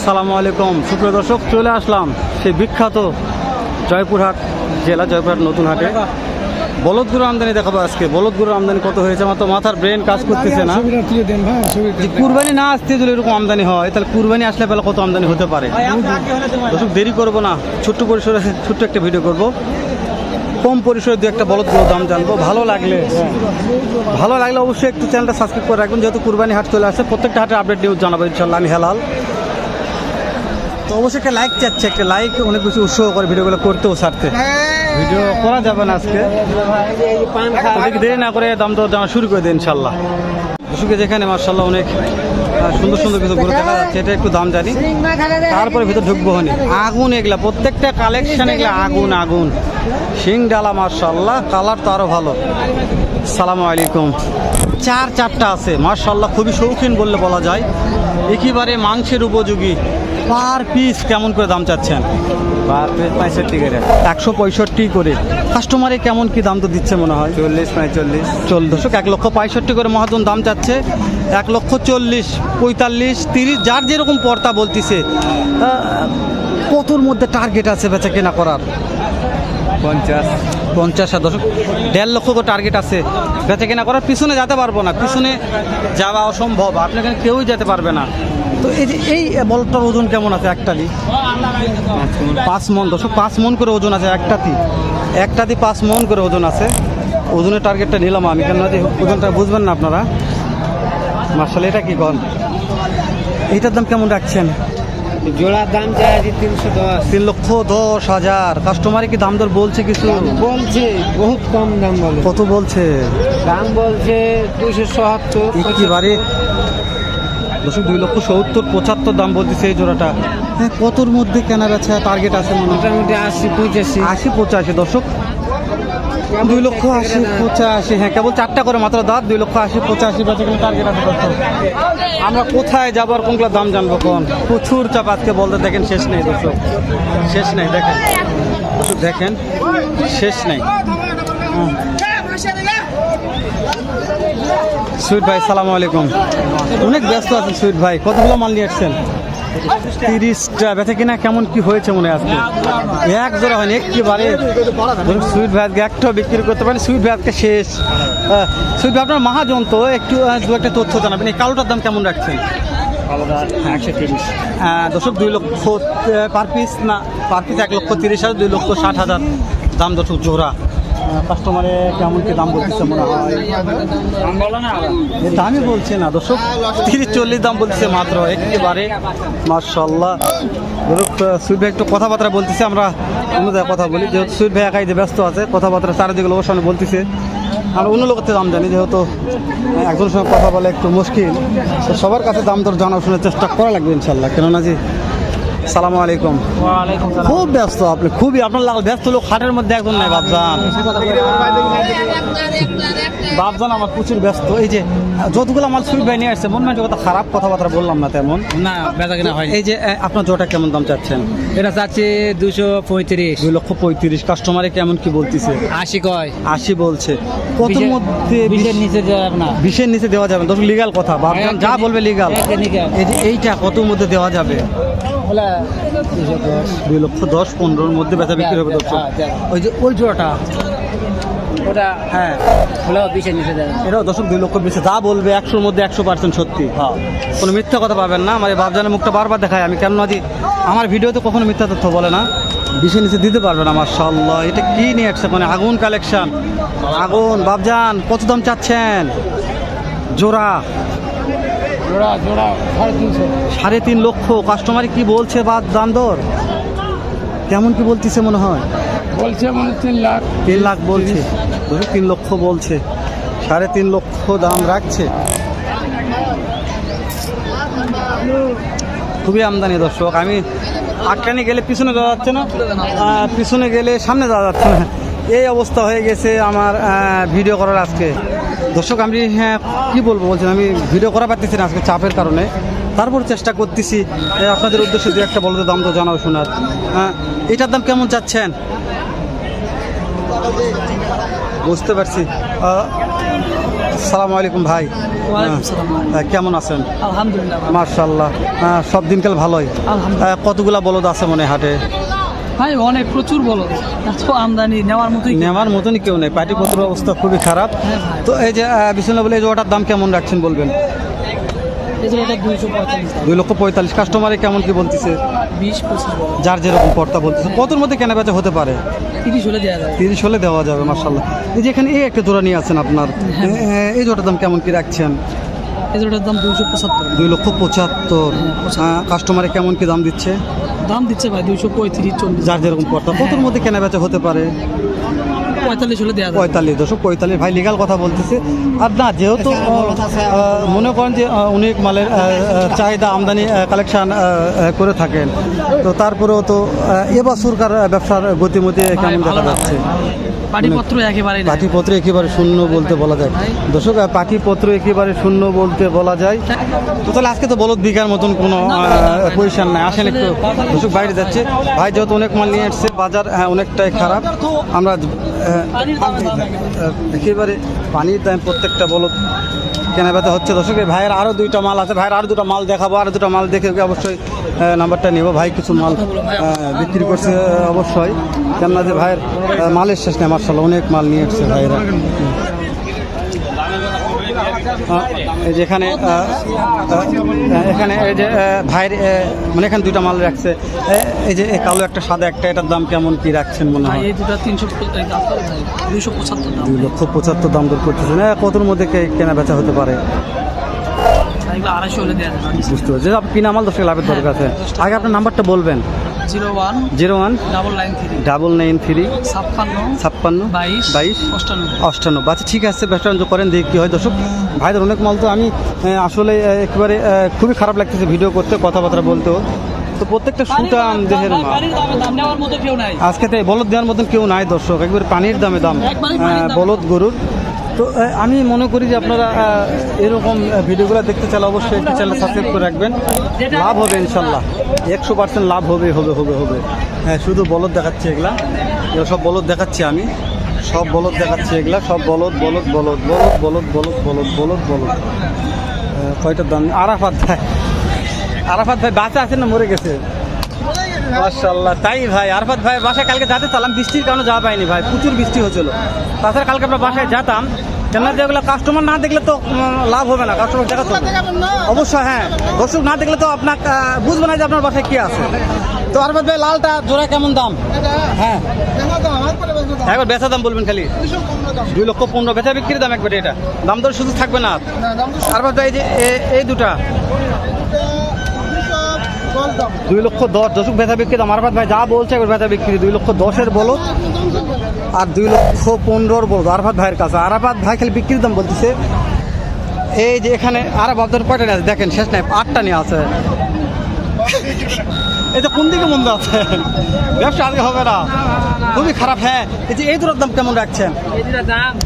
আসসালামু আলাইকুম। সুপ্রিয় দর্শক চলে আসলাম সেই বিখ্যাত জয়পুরহাট জেলা জয়পুরহাট নতুন হাটে। বলদগুলো আমদানি দেখাবো আজকে। বলদগুলোর আমদানি কত হয়েছে? আমার তো মাথার ব্রেন কাজ করতেছে না। কুরবানি না আসতে যদি এরকম আমদানি হয় তাহলে কুরবানি আসলে বেলা কত আমদানি হতে পারে? দর্শক দেরি করব না। ছোট্ট পরিসরে ছোট্ট একটা ভিডিও করব। কম পরিসরে দু একটা বলদগুলোর দাম জানব। ভালো লাগলে ভালো লাগলে অবশ্যই একটু চ্যানেলটা সাবস্ক্রাইব করে রাখবেন। যেহেতু কুরবানি হাট চলে আসে প্রত্যেকটা হাটে আপডেট নিউজ জানাব ইনশাল্লাহ আমি হেলাল। তো অবশ্যই একটা লাইক চাচ্ছে, একটা লাইক অনেক বেশি উৎসাহ করে ভিডিওগুলো করতেও ছাড়তে ভিডিও করা যাবে না আজকে। দেরি না করে দাম দর জানা শুরু করে দিন ইনশাল্লাহ। দর্শকে যেখানে মার্শাল্লাহ অনেক সুন্দর সুন্দর কিছু গরু দেখা যাচ্ছে, এটা একটু দাম জানি। তারপরে ভিতর ঢুকবো হনি। আগুন এগুলা, প্রত্যেকটা কালেকশন এগুলা আগুন আগুন। শিং ডালা মার্শাল্লাহ কালার তো আরও ভালো। সালামু আলাইকুম। চার চারটা আছে মার্শাল্লাহ খুবই শৌখিন বললে বলা যায়। একেবারে মাংসের উপযোগী। পার পিস কেমন করে দাম চাচ্ছেন? পার পিস পঁয়ষট্টি করে। একশো পঁয়ষট্টি করে। কাস্টমারে কেমন কি দাম তো দিচ্ছে মনে হয়? চল্লিশ পঁয়তাল্লিশ চল দর্শক এক লক্ষ পঁয়ষট্টি করে মহাজন দাম চাচ্ছে। এক লক্ষ চল্লিশ পঁয়তাল্লিশ তিরিশ যার যেরকম পর্তা বলতিছে কতর মধ্যে টার্গেট আছে বেচা কেনা করার? পঞ্চাশ। পঞ্চাশ হাজার। দশক দেড় লক্ষ করে টার্গেট আছে। বেচা কেনা করার পিছনে যেতে পারব না। পিছনে যাওয়া অসম্ভব। আপনি এখানে কেউই যেতে পারবে না। তো এই যে এই বলটার ওজন কেমন আছে একটালি পাঁচ মন দশক পাঁচ মন করে ওজন আছে একটাতি একটাতি পাঁচ মন করে ওজন আছে। ওজনের টার্গেটটা নিলাম আমি কেন ওজনটা বুঝবেন না আপনারা। মার্শাল এটা কি কন এইটার দাম কেমন রাখছেন? জোড়ার দাম আছে তিনশো দশ। তিন লক্ষ দশ হাজার। কাস্টমারে কি দাম দর বলছে কিছু? বলছে বহুত কম দাম বলে। কত বলছে? দাম বলছে দুইশো সত্তর একেবারে দশক দুই লক্ষ সত্তর পঁচাত্তর দাম বলতেছে এই জোড়াটা। হ্যাঁ কতর মধ্যে কেনা বেচা টার্গেট আছে মনে হয়? মোটামুটি আশি পঁচাশি। আশি পঁচাশি দশক দুই লক্ষ আশি পঁচাশি হ্যাঁ কেবল চারটা করে মাত্র দাঁত দুই লক্ষ আশি পঁচাশি বেচা কিন্তু টার্গেট আছে দর্শক। আমরা কোথায় যাবার কোনগুলো দাম জানব কোন? প্রচুর চাপ আজকে বলতে দেখেন শেষ নেই দর্শক। শেষ নেই দেখেন। দর্শক দেখেন শেষ নেই। হুম। সুইট ভাই সালাম আলাইকুম। অনেক ব্যস্ত আছেন সুইট ভাই কতগুলো মাল নিয়ে আসছেন? তিরিশটা বেচা কিনা কেমন কি হয়েছে মনে আজকে? এক জোড়া হয়নি একেবারে। ধরুন সুইট ভাই আজকে একটাও বিক্রি করতে পারেন সুইট ভাই আজকে শেষ। সুইট ভাই আপনার মহাজন তো একটু দু একটা তথ্য জানাবেন। এই কালোটার দাম কেমন রাখছেন? দর্শক দুই লক্ষ পার পিস না পার পিস এক লক্ষ তিরিশ হাজার দুই লক্ষ ষাট হাজার দাম দর্শক জোড়া। কাস্টমারে কেমন কি দাম বলতেছে মনে হয়? দামই বলছে না দর্শক, তিরিশ, চল্লিশ দাম বলতেছে মাত্র, একেবারে মার্শাল্লাহ ধরুক সুইট ভাই একটু কথাবার্তা বলতেছে, আমরা অন্য জায়গায় কথা বলি। যেহেতু সুইট ভাই একাই যে ব্যস্ত আছে কথাবার্তা চারিদিকে লোকের সামনে বলতেছে। আর অন্য লোকের দাম জানি, যেহেতু একজনের সঙ্গে কথা বলা একটু মুশকিল। সবার কাছে দাম দর জানা শোনার চেষ্টা করা লাগবে ইনশাল্লাহ কেননা জি সালামু আলাইকুম। খুব ব্যস্ত আপনি খুবই আপনার লাগ ব্যস্ত লোক হাটের মধ্যে একজন নাই বাবজান বাবজান আমার প্রচুর ব্যস্ত। এই যে যতগুলো আমার সুইট ভাই নিয়ে আসছে মন মানে কথা খারাপ কথাবার্তা বললাম না তেমন। না বেচা কিনা হয় এই যে আপনার জোটা কেমন দাম চাচ্ছেন? এটা চাচ্ছে দুশো পঁয়ত্রিশ। দুই লক্ষ পঁয়ত্রিশ। কাস্টমারে কেমন কি বলতেছে? আশি কয়। আশি বলছে। কত মধ্যে বিশের নিচে যাবে না। বিশের নিচে দেওয়া যাবে দশ লিগাল কথা। বাবজান যা বলবে লিগাল এই যে এইটা কত মধ্যে দেওয়া যাবে? দুই লক্ষ দশ পনেরোর মধ্যে বেচা বিক্রি হবে। ওই যে ওই জোড়াটা। ওটা হ্যাঁ। হলেও বিশের নিচে যাবে এটাও দশক দুই লক্ষ বেশি। যা বলবে একশোর মধ্যে একশো পার্সেন্ট সত্যি। হ্যাঁ। কোনো মিথ্যা কথা পাবেন না। আমার এই মুখটা বারবার দেখায়। আমি কেন আজ আমার ভিডিওতে কখনো মিথ্যা তথ্য বলে না। বিশে নিচে দিতে পারবে না মার্শাল্লাহ এটা কি নিয়ে আসছে? মানে আগুন কালেকশন আগুন। বাবজান কত দাম চাচ্ছেন? জোড়া। জোড়া জোড়া সাড়ে তিনশো। সাড়ে তিন লক্ষ। কাস্টমার কি বলছে বা দাম দর? কেমন কি বলতেছে মনে হয়? বলছে মনে তিন লাখ। তিন লাখ বলছে। তিন লক্ষ বলছে। সাড়ে তিন লক্ষ দাম রাখছে। খুবই আমদানি দর্শক। আমি আটকানি গেলে পিছনে যাওয়া যাচ্ছে না? পিছনে গেলে সামনে যাওয়া যাচ্ছে না। এই অবস্থা হয়ে গেছে আমার ভিডিও করার আজকে। দর্শক আমি হ্যাঁ কী বলব বলছেন আমি ভিডিও করা পারতেছি না আজকে চাপের কারণে। তারপর চেষ্টা করতেছি আপনাদের উদ্দেশ্যে দু একটা বলতে দাম তো জানাও শোনার। এটার দাম কেমন চাচ্ছেন? বুঝতে পারছি। আসসালামু আলাইকুম ভাই। সালাম। কেমন আছেন? আলহামদুলিল্লাহ। মার্শাল্লাহ সব দিনকাল ভালোই। কতগুলা বলদ আছে মনে হাটে? ভাই অনেক প্রচুর বলো। এত আমদানি নেওয়ার মতোই নেওয়ার মতনই কেউ নেই। পাটিপত্র অবস্থা খুবই খারাপ। হ্যাঁ তো এই যে বিষ্ণু বলে এই যে ওটার দাম কেমন রাখছেন বলবেন? দুই লক্ষ পঁয়তাল্লিশ। কাস্টমারে কেমন কি বলতেছে? যার যেরকম পর্তা বলতেছে। কতর মধ্যে কেনা বেচা হতে পারে? তিরিশ হলে দেওয়া যাবে মার্শাল্লাহ এই যে এখানে এই একটা জোড়া নিয়ে আছেন আপনার। হ্যাঁ। এ- এই জোড়ার দাম কেমন কি রাখছেন? এই দাম দুইশো পঁচাত্তর। দুই লক্ষ পঁচাত্তর। কাস্টমারে কেমন কি দাম দিচ্ছে? দাম দিচ্ছে ভাই দুইশো পঁয়ত্রিশ চল্লিশ। যার যেরকম পর্তা কতর মধ্যে কেনা বেচা হতে পারে? পঁয়তাল্লিশ হলে দেওয়া পঁয়তাল্লিশ দশক পঁয়তাল্লিশ। ভাই লিগাল কথা বলতেছে। আর না যেহেতু আহ, মনে করেন যে অনেক মালের চাহিদা আমদানি কালেকশন করে থাকেন। তো তারপরেও তো এবছরকার আহ, ব্যবসার গতিমতি কেমন দেখা যাচ্ছে। পাটিপত্র একেবারে পাটিপত্র একেবারে শূন্য বলতে বলা যায়। দর্শক পাটিপত্র একেবারে শূন্য বলতে বলা যায়। তো তাহলে আজকে তো বলদ বিঘার মতন কোনো পজিশন নাই। আসেন একটু দর্শক বাইরে যাচ্ছে। ভাই যেহেতু অনেক মাল নিয়ে এসছে বাজার হ্যাঁ, অনেকটাই খারাপ। আমরা একেবারে পানির দাম প্রত্যেকটা বলদ কেনা বেচা হচ্ছে। দর্শক ভাইয়ের আরও দুইটা মাল আছে। ভাইয়ের আরও দুটো মাল দেখাবো আরও দুটো মাল দেখে অবশ্যই নাম্বারটা নেব। ভাই কিছু মাল বিক্রি করছে অবশ্যই। কেননা যে ভাইয়ের মালের শেষ নেই মার্শাল অনেক মাল নিয়ে এসছে ভাইয়েরা এই যে এখানে এই যে ভাইয়ের মানে এখানে দুইটা মাল রাখছে। এই যে কালো একটা সাদা একটা এটার দাম কেমন কি রাখছেন মনে হয়? এই দুটো তিনশো দুইশো পঁচাত্তর দুই লক্ষ পঁচাত্তর দাম দর করতেছেন। এ, কতর মধ্যে কে- কেনা বেচা হতে পারে? বুঝতে পারছি। আপনি কিনা মাল দশ লাভের দরকার আছে। আগে আপনার নাম্বারটা বলবেন। Zero one zero one double nine three. Double nine three. ছাপ্পান্ন। ছাপ্পান্ন। বাইশ। অষ্টানব্বই আচ্ছা ঠিক আছে ব্যবসা করেন দেখি কী হয়। দর্শক ভাইদের অনেক মাল তো আমি আসলে একেবারে খুবই খারাপ লাগতেছে ভিডিও করতে কথাবার্তা বলতেও। তো প্রত্যেকটা সুটাম দেহের আজকে তাই বলদ দেওয়ার মতন কেউ নাই দর্শক। একবারে পানির দামে দামে। বলদ গরুর। তো আমি মনে করি যে আপনারা এরকম ভিডিওগুলো দেখতে চাইলে অবশ্যই একটি চ্যানেল সাবস্ক্রাইব করে রাখবেন। লাভ হবে ইনশাল্লাহ। একশো পার্সেন্ট লাভ হবে হবে হবে হবে। হ্যাঁ শুধু বলদ দেখাচ্ছি এগুলা। এগুলো সব বলদ দেখাচ্ছি আমি। সব বলদ দেখাচ্ছি এগুলা। সব বলদ বলদ বলদ বলদ বলদ বলদ বলদ বলদ বলদ। কয়টার দাম? আরাফাত ভাই। আরাফাত ভাই বাচ্চা আছে না মরে গেছে? মাশাল্লাহ তাই ভাই। আরফাত ভাই বাসায় কালকে যেতে চালাম বৃষ্টির কারণে যাওয়া পাইনি ভাই। প্রচুর বৃষ্টি হচ্ছিল। তাছাড়া কালকে আমরা বাসায় যেতাম। কেন যেগুলো কাস্টমার না দেখলে তো লাভ হবে না। কাস্টমার দেখাতে হবে অবশ্যই হ্যাঁ। দর্শক না দেখলে তো আপনার বুঝবে না যে আপনার বাসায় কি আছে। তো আরফাত ভাই লালটা জোড়া কেমন দাম? হ্যাঁ। একবার বেচা দাম বলবেন খালি। দুই লক্ষ পনেরো বেচা বিক্রির দাম একবারে এটা। দাম দর শুধু থাকবে না। আরফাত ভাই যে এই দুটা দুই লক্ষ দশ। দশক বেচা বিক্রি দাম আরফাত ভাই যা বলছে একবার বেচা বিক্রি। দুই লক্ষ দশের বলো। আর দুই লক্ষ পনেরোর বলো আরফাত ভাইয়ের কাছে। আরাফাত ভাই খালি বিক্রির দাম বলতেছে। এই যে এখানে আরব আপনার কয়টা নিয়ে আছে দেখেন শেষ নাই আটটা নিয়ে আছে। এই যে কোন দিকে মন্দ আছে? ব্যবসা আজকে হবে না। খুবই খারাপ হ্যাঁ। এই যে এই দুটোর দাম কেমন রাখছেন? এই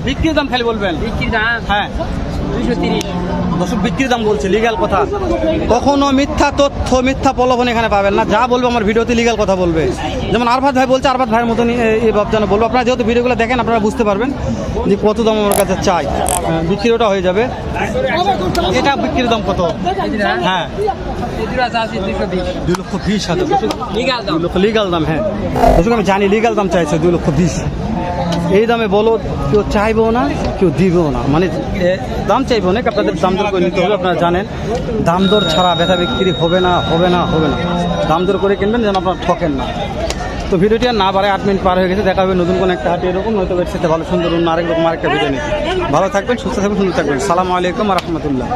বিক্রির দাম খালি বলবেন। বিক্রির দাম। হ্যাঁ। দুইশো তিরিশ। দর্শক বিক্রির দাম বলছে লিগাল কথা। কখনো মিথ্যা তথ্য মিথ্যা প্রলোভন এখানে পাবেন না। যা বলব আমার ভিডিওতে লিগাল কথা বলবে। যেমন আরফাত ভাই বলছে আরফাত ভাইয়ের মতন এই- যেন বলব। আপনারা যেহেতু ভিডিওগুলো দেখেন আপনারা বুঝতে পারবেন যে কত দাম আমার কাছে চাই। বিক্রিটা হয়ে যাবে। এটা বিক্রির দাম কত? হ্যাঁ। দুই লক্ষ বিশ হাজার। লিগাল দাম। হ্যাঁ। আমি জানি লিগাল দাম চাইছে দুই লক্ষ বিশ। এই দামে বলো, কেউ চাইবেও না, কেউ দিবেও না। মানে দাম চাইবে অনেক, আপনাদের দাম দর করে নিতে হবে, আপনারা জানেন। দাম দর ছাড়া বেচা বিক্রি হবে না হবে না হবে না। দাম দর করে কিনবেন, যেন আপনারা ঠকেন না। তো ভিডিওটি আর না বাড়ায় আট মিনিট পার হয়ে গেছে, দেখা হবে নতুন কোনো একটা হাটে এরকম নয়তো এর সাথে ভালো সুন্দর অন্য আরেক রকম আরেকটা ভিডিও নিয়ে। ভালো থাকবেন, সুস্থ থাকবেন, সুন্দর থাকবেন। সালামু আলাইকুম রহমতুল্লাহ।